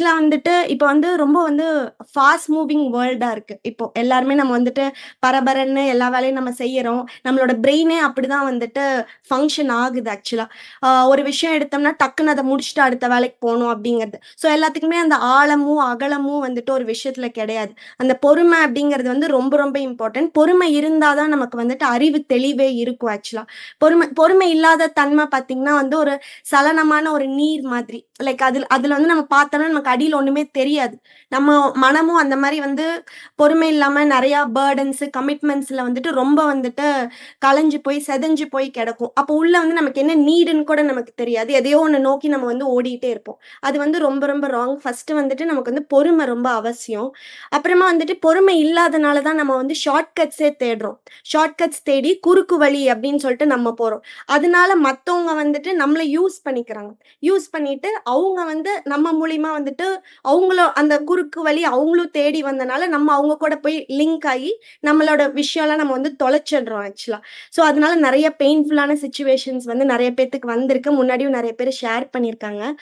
ஆக்சுவலா வந்துட்டு இப்போ வந்து ரொம்ப வந்து ஃபாஸ்ட் மூவிங் வேர்ல்டா இருக்கு. இப்போ எல்லாருமே நம்ம வந்துட்டு பரபரன்னு எல்லா வேலையும் நம்ம செய்யறோம். நம்மளோட பிரெயினே அப்படிதான் வந்துட்டு ஃபங்க்ஷன் ஆகுது ஆக்சுவலா. ஒரு விஷயம் எடுத்தோம்னா டக்குன்னு அதை முடிச்சுட்டு அடுத்த வேலைக்கு போகணும் அப்படிங்கிறது. ஸோ எல்லாத்துக்குமே அந்த ஆழமும், அகலமும் வந்துட்டு ஒரு விஷயத்துல கிடையாது. அந்த பொறுமை அப்படிங்கிறது வந்து ரொம்ப ரொம்ப இம்பார்ட்டன்ட். பொறுமை இருந்தாதான் நமக்கு வந்துட்டு அறிவு தெளிவே இருக்கும் ஆக்சுவலா. பொறுமை பொறுமை இல்லாத தன்மை பார்த்தீங்கன்னா வந்து ஒரு சலனமான ஒரு நீர் மாதிரி. லைக் அதுல அதுல வந்து நம்ம பார்த்தோம்னா நமக்கு அடியில் ஒண்ணுமே தெரியாது. நம்ம மனமும் அந்த மாதிரி வந்து பொறுமை இல்லாம நிறைய பேர்டன்ஸ் கமிட்மெண்ட்ஸ்ல வந்துட்டு ரொம்ப வந்துட்டு கலைஞ்சு போய், செதஞ்சு போய் கிடக்கும். அப்போ உள்ள வந்து நமக்கு என்ன நீடுன்னு கூட நமக்கு தெரியாது. எதையோ ஒன்று நோக்கி நம்ம வந்து ஓடிட்டே இருப்போம். அது வந்து ரொம்ப ரொம்ப ராங். ஃபர்ஸ்ட்டு வந்துட்டு நமக்கு வந்து பொறுமை ரொம்ப அவசியம். அப்புறமா வந்துட்டு பொறுமை இல்லாதனால தான் நம்ம வந்து ஷார்ட் கட்ஸே தேடுறோம். ஷார்ட் கட்ஸ் தேடி குறுக்கு வழி அப்படின்னு சொல்லிட்டு நம்ம போறோம். அதனால மத்தவங்க வந்துட்டு நம்மளை யூஸ் பண்ணிக்கிறாங்க. யூஸ் பண்ணிட்டு அவங்க வந்து நம்ம மூலியமா வந்துட்டு அவங்கள அந்த குறுக்கு வழி அவங்களும் தேடி வந்தனால நம்ம அவங்க கூட போய் லிங்க் ஆகி நம்மளோட விஷயம்லாம் நம்ம வந்து தொலைச்சிடுறோம் ஆக்சுவலா. ஸோ அதனால நிறைய பெயின்ஃபுல்லான சுச்சுவேஷன்ஸ் வந்து நிறைய பேத்துக்கு வந்திருக்கு. முன்னாடியும் நிறைய பேர் ஷேர் பண்ணியிருக்காங்க.